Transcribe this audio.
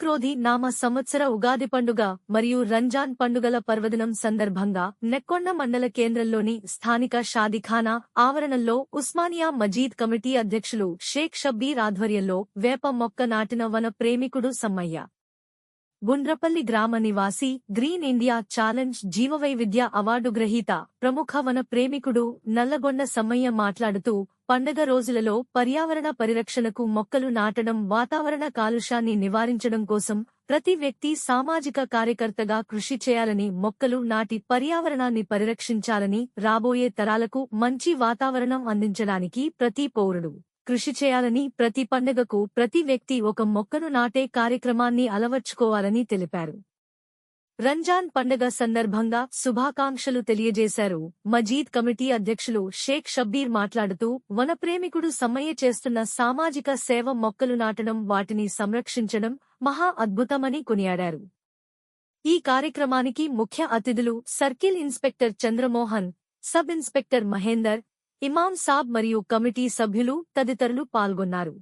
క్రోధి నామ సంవత్సర ఉగాది పండుగ మరియు రంజాన్ పండుగల పర్వదినం సందర్భంగా నెక్కొండ మండల కేంద్రంలోని స్థానిక షాదిఖానా ఆవరణంలో ఉస్మానియా మజీద్ కమిటీ అధ్యక్షులు షేక్ షబ్బీర్ ఆధ్వర్యంలో వేప మొక్క నాటిన వన ప్రేమికుడు సమ్మయ్య. గుండ్రపల్లి గ్రామ నివాసి గ్రీన్ ఇండియా ఛాలెంజ్ జీవవైవిధ్య అవార్డు గ్రహీత ప్రముఖ వన ప్రేమికుడు నల్లగొండ సమ్మయ్య మాట్లాడుతూ పండగ రోజులలో పర్యావరణ పరిరక్షణకు మొక్కలు నాటడం వాతావరణ కాలుష్యాన్ని నివారించడం కోసం ప్రతి వ్యక్తి సామాజిక కార్యకర్తగా కృషి చేయాలని మొక్కలు నాటి పర్యావరణాన్ని పరిరక్షించాలని రాబోయే తరాలకు మంచి వాతావరణం అందించడానికి ప్రతి పౌరుడు కృషి చేయాలని ప్రతి పండగకు ప్రతి వ్యక్తి ఒక మొక్కను నాటే కార్యక్రమాన్ని అలవర్చుకోవాలని తెలిపారు. రంజాన్ పండగ సందర్భంగా శుభాకాంక్షలు తెలియజేశారు. మజీద్ కమిటీ అధ్యక్షులు షేక్ షబ్బీర్ మాట్లాడుతూ వనప్రేమికుడు సమ్మయ్య చేస్తున్న సామాజిక సేవ మొక్కలు నాటడం వాటిని సంరక్షించడం మహా అద్భుతమని కొనియాడారు. ఈ కార్యక్రమానికి ముఖ్య అతిథులు circle inspector Chandramohan sub inspector Mahender Imam Saab మరియు కమిటీ సభ్యులు తదితరులు పాల్గొన్నారు.